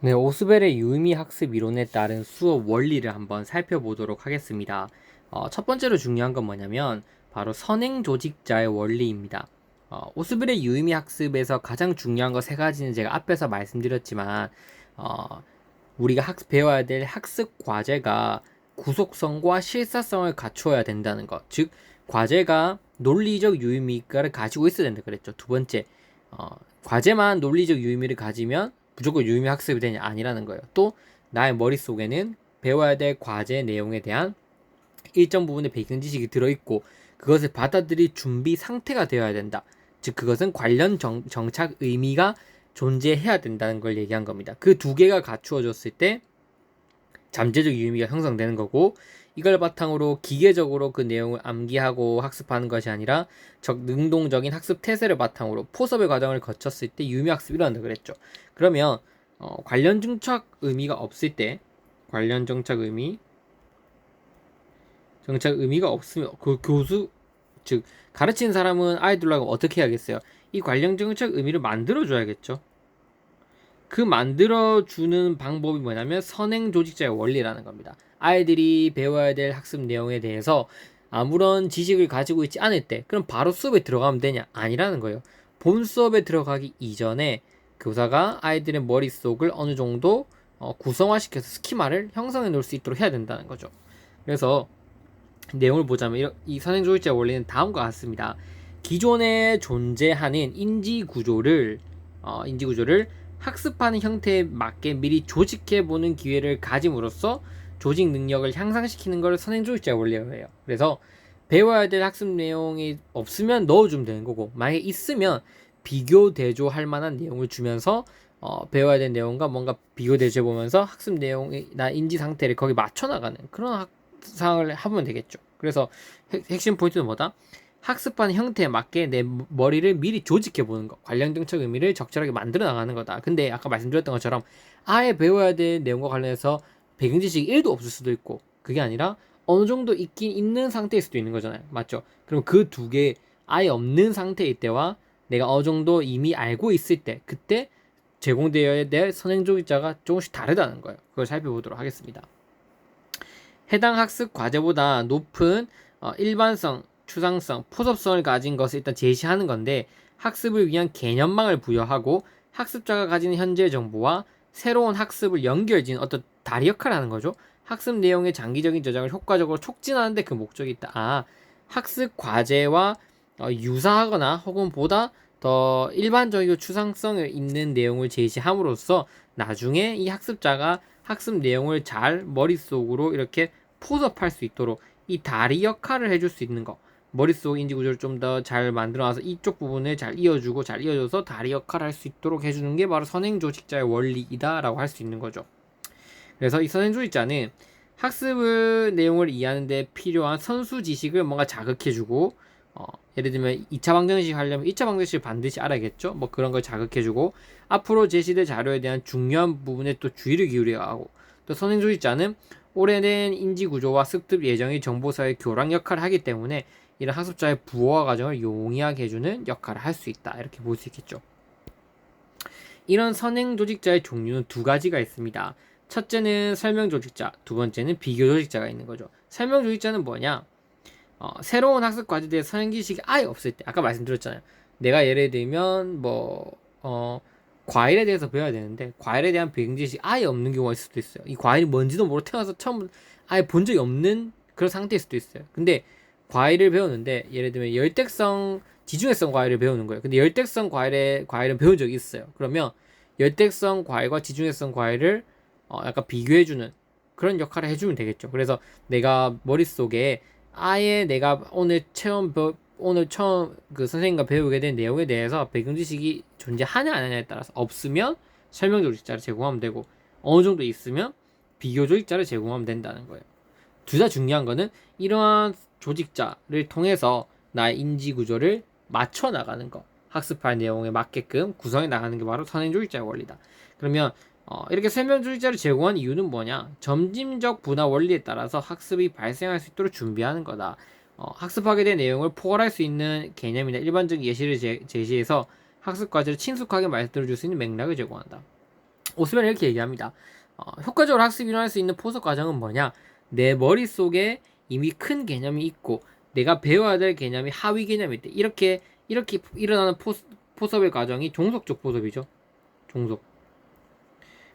네, 오스벨의 유의미 학습 이론에 따른 수업 원리를 한번 살펴보도록 하겠습니다. 어, 첫 번째로 중요한 건 뭐냐면 바로 선행 조직자의 원리입니다. 어, 오스벨의 유의미 학습에서 가장 중요한 거 세 가지는 제가 앞에서 말씀드렸지만 어, 우리가 학, 배워야 될 학습 과제가 구속성과 실사성을 갖추어야 된다는 것. 즉 과제가 논리적 유의미를 가지고 있어야 된다 그랬죠. 두 번째, 어, 과제만 논리적 유의미를 가지면 무조건 유의미 학습이 되냐 아니라는 거예요. 또 나의 머릿속에는 배워야 될 과제 내용에 대한 일정 부분의 배경 지식이 들어있고 그것을 받아들일 준비 상태가 되어야 된다. 즉 그것은 관련 정, 정착 의미가 존재해야 된다는 걸 얘기한 겁니다. 그 두 개가 갖추어졌을 때 잠재적 유의미가 형성되는 거고 이걸 바탕으로 기계적으로 그 내용을 암기하고 학습하는 것이 아니라 적 능동적인 학습 태세를 바탕으로 포섭의 과정을 거쳤을 때 유미 학습이 일어난다 그랬죠. 그러면 어, 관련 정착 의미가 없을 때 관련 정착 의미 정착 의미가 없으면 그 교수 즉 가르치는 사람은 아이들하고 어떻게 해야겠어요? 이 관련 정착 의미를 만들어 줘야겠죠. 그 만들어주는 방법이 뭐냐면 선행 조직자의 원리라는 겁니다. 아이들이 배워야 될 학습 내용에 대해서 아무런 지식을 가지고 있지 않을 때 그럼 바로 수업에 들어가면 되냐? 아니라는 거예요. 본 수업에 들어가기 이전에 교사가 아이들의 머릿속을 어느 정도 어, 구성화시켜서 스키마를 형성해 놓을 수 있도록 해야 된다는 거죠. 그래서 내용을 보자면 이 선행 조직자 원리는 다음과 같습니다. 기존에 존재하는 인지 구조를 어, 인지 구조를 학습하는 형태에 맞게 미리 조직해 보는 기회를 가짐으로써 조직 능력을 향상시키는 걸 선행조직자 원리라고 해요. 그래서 배워야 될 학습 내용이 없으면 넣어주면 되는 거고 만약에 있으면 비교 대조할 만한 내용을 주면서 어, 배워야 될 내용과 뭔가 비교 대조해 보면서 학습 내용이나 인지 상태를 거기 맞춰 나가는 그런 학상을 하면 되겠죠. 그래서 핵, 핵심 포인트는 뭐다? 학습하는 형태에 맞게 내 머리를 미리 조직해 보는 것, 관련 정책 의미를 적절하게 만들어 나가는 거다. 근데 아까 말씀드렸던 것처럼 아예 배워야 될 내용과 관련해서 배경 지식이 1도 없을 수도 있고 그게 아니라 어느 정도 있긴 있는 상태일 수도 있는 거잖아요. 맞죠? 그럼 그 두 개 아예 없는 상태일 때와 내가 어느 정도 이미 알고 있을 때 그때 제공되어야 될 선행 조직자가 조금씩 다르다는 거예요. 그걸 살펴보도록 하겠습니다. 해당 학습 과제보다 높은 어, 일반성, 추상성, 포섭성을 가진 것을 일단 제시하는 건데 학습을 위한 개념망을 부여하고 학습자가 가지는 현재 정보와 새로운 학습을 연결지는 어떤 다리 역할을 하는 거죠. 학습 내용의 장기적인 저장을 효과적으로 촉진하는데 그 목적이 있다. 아, 학습 과제와 어, 유사하거나 혹은 보다 더 일반적이고 추상성을 있는 내용을 제시함으로써 나중에 이 학습자가 학습 내용을 잘 머릿속으로 이렇게 포섭할 수 있도록 이 다리 역할을 해줄 수 있는 거. 머릿속 인지 구조를 좀 더 잘 만들어놔서 이쪽 부분을 잘 이어주고 잘 이어줘서 다리 역할을 할 수 있도록 해주는 게 바로 선행 조직자의 원리이다라고 할 수 있는 거죠. 그래서 이 선행 조직자는 학습을 내용을 이해하는데 필요한 선수 지식을 뭔가 자극해주고 어, 예를 들면 2차 방정식 하려면 2차 방정식을 반드시 알아야겠죠. 뭐 그런 걸 자극해주고 앞으로 제시될 자료에 대한 중요한 부분에 또 주의를 기울여야 하고 또 선행 조직자는 오래된 인지 구조와 습득 예정의 정보사의 교랑 역할을 하기 때문에 이런 학습자의 부호화 과정을 용이하게 해주는 역할을 할 수 있다. 이렇게 볼 수 있겠죠. 이런 선행 조직자의 종류는 두 가지가 있습니다. 첫째는 설명 조직자, 두 번째는 비교 조직자가 있는 거죠. 설명 조직자는 뭐냐? 어, 새로운 학습 과제에 대해 선행 지식이 아예 없을 때, 아까 말씀드렸잖아요. 내가 예를 들면 뭐 어, 과일에 대해서 배워야 되는데 과일에 대한 배경 지식이 아예 없는 경우가 있을 수도 있어요. 이 과일이 뭔지도 모르고 태어나서 처음 아예 본 적이 없는 그런 상태일 수도 있어요. 근데 과일을 배우는데 예를 들면 열대성 지중해성 과일을 배우는 거예요. 근데 열대성 과일에 과일은 배운 적이 있어요. 그러면 열대성 과일과 지중해성 과일을 어 약간 비교해주는 그런 역할을 해주면 되겠죠. 그래서 내가 머릿속에 아예 내가 오늘 체험 오늘 처음 그 선생님과 배우게 된 내용에 대해서 배경 지식이 존재하냐 안 하냐에 따라서 없으면 설명 조직자를 제공하면 되고 어느 정도 있으면 비교 조직자를 제공하면 된다는 거예요. 둘 다 중요한 거는 이러한 조직자를 통해서 나의 인지 구조를 맞춰 나가는 거. 학습할 내용에 맞게끔 구성해 나가는 게 바로 선행 조직자의 원리다. 그러면 어, 이렇게 설명 조직자를 제공한 이유는 뭐냐? 점진적 분화 원리에 따라서 학습이 발생할 수 있도록 준비하는 거다. 어, 학습하게 된 내용을 포괄할 수 있는 개념이나 일반적 예시를 제, 제시해서 학습 과제를 친숙하게 말씀드려 줄 수 있는 맥락을 제공한다. 오스맨은 이렇게 얘기합니다. 어, 효과적으로 학습이 일어날 수 있는 포섭 과정은 뭐냐? 내 머릿속에 이미 큰 개념이 있고 내가 배워야 될 개념이 하위 개념일 때 이렇게 이렇게 일어나는 포, 포섭의 과정이 종속적 포섭이죠. 종속.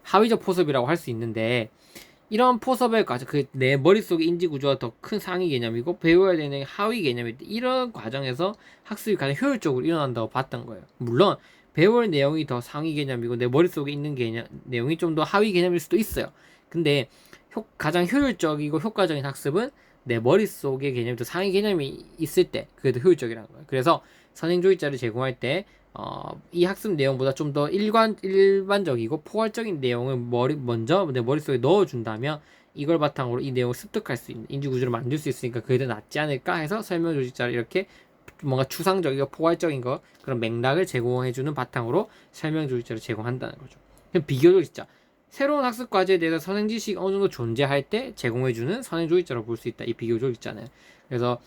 하위적 포섭이라고 할 수 있는데 이런 포섭의 과정, 그 내 머릿속의 인지 구조가 더 큰 상위 개념이고 배워야 되는 하위 개념일 때 이런 과정에서 학습이 가장 효율적으로 일어난다고 봤던 거예요. 물론 배울 내용이 더 상위 개념이고 내 머릿속에 있는 개념 내용이 좀 더 하위 개념일 수도 있어요. 근데 효, 가장 효율적이고 효과적인 학습은 내 머릿속에 개념이 더 상위 개념이 있을 때 그게 더 효율적이라는 거예요. 그래서 선행조기자를 제공할 때 어, 이 학습 내용보다 좀 더 일관 일반적이고 포괄적인 내용을 머리 먼저 내 머릿속에 넣어 준다면 이걸 바탕으로 이 내용을 습득할 수 있는 인지 구조를 만들 수 있으니까 그게 더 낫지 않을까 해서 설명 조직자를 이렇게 뭔가 추상적이고 포괄적인 거 그런 맥락을 제공해 주는 바탕으로 설명 조직자를 제공한다는 거죠. 비교 조직자 새로운 학습 과제에 대해서 선행 지식이 어느 정도 존재할 때 제공해주는 선행 조직자로 볼 수 있다. 이 비교 조직자는 그래서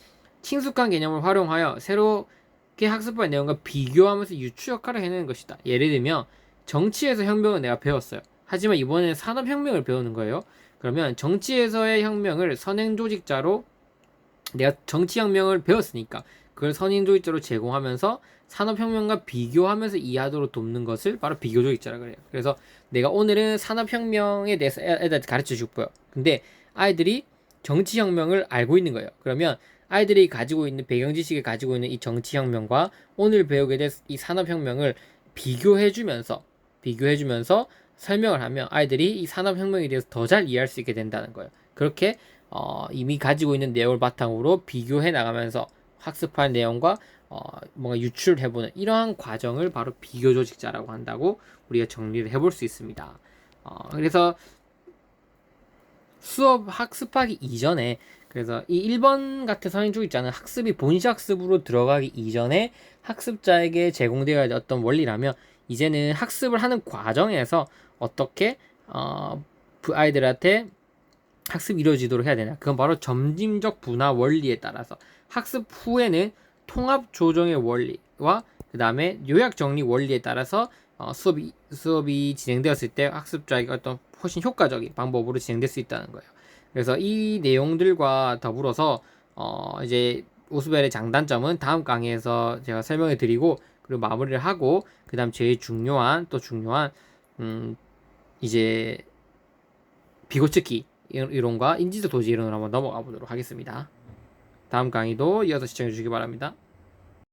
친숙한 개념을 활용하여 새롭게 학습할 내용과 비교하면서 유추 역할을 해내는 것이다. 예를 들면 정치에서 혁명은 내가 배웠어요. 하지만 이번에는 산업혁명을 배우는 거예요. 그러면 정치에서의 혁명을 선행 조직자로 내가 정치혁명을 배웠으니까 그걸 선행조직자로 제공하면서 산업혁명과 비교하면서 이해하도록 돕는 것을 바로 비교조직자라 그래요. 그래서 내가 오늘은 산업혁명에 대해서 애- 애들한테 가르쳐 줄 거예요. 근데 아이들이 정치혁명을 알고 있는 거예요. 그러면 아이들이 가지고 있는 배경 지식을 가지고 있는 이 정치혁명과 오늘 배우게 될 이 산업혁명을 비교해주면서 비교해주면서 설명을 하면 아이들이 이 산업혁명에 대해서 더 잘 이해할 수 있게 된다는 거예요. 그렇게 어, 이미 가지고 있는 내용을 바탕으로 비교해 나가면서 학습할 내용과 어, 뭔가 유출을 해보는 이러한 과정을 바로 비교 조직자라고 한다고 우리가 정리를 해볼 수 있습니다. 어, 그래서 수업 학습하기 이전에 그래서 이 1번 같은 선행 조직자는 학습이 본시 학습으로 들어가기 이전에 학습자에게 제공되어야 될 어떤 원리라면 이제는 학습을 하는 과정에서 어떻게 어, 그 아이들한테 학습이 이루어지도록 해야 되나? 그건 바로 점진적 분화 원리에 따라서 학습 후에는 통합 조정의 원리와 그 다음에 요약 정리 원리에 따라서 어, 수업이 수업이 진행되었을 때 학습자에게 어떤 훨씬 효과적인 방법으로 진행될 수 있다는 거예요. 그래서 이 내용들과 더불어서 어, 이제 오스벨의 장단점은 다음 강의에서 제가 설명해 드리고 그리고 마무리를 하고 그다음 제일 중요한 또 중요한 음 이제 비고치기 이론과 인지도 도지 이론으로 한번 넘어가 보도록 하겠습니다. 다음 강의도 이어서 시청해 주시기 바랍니다.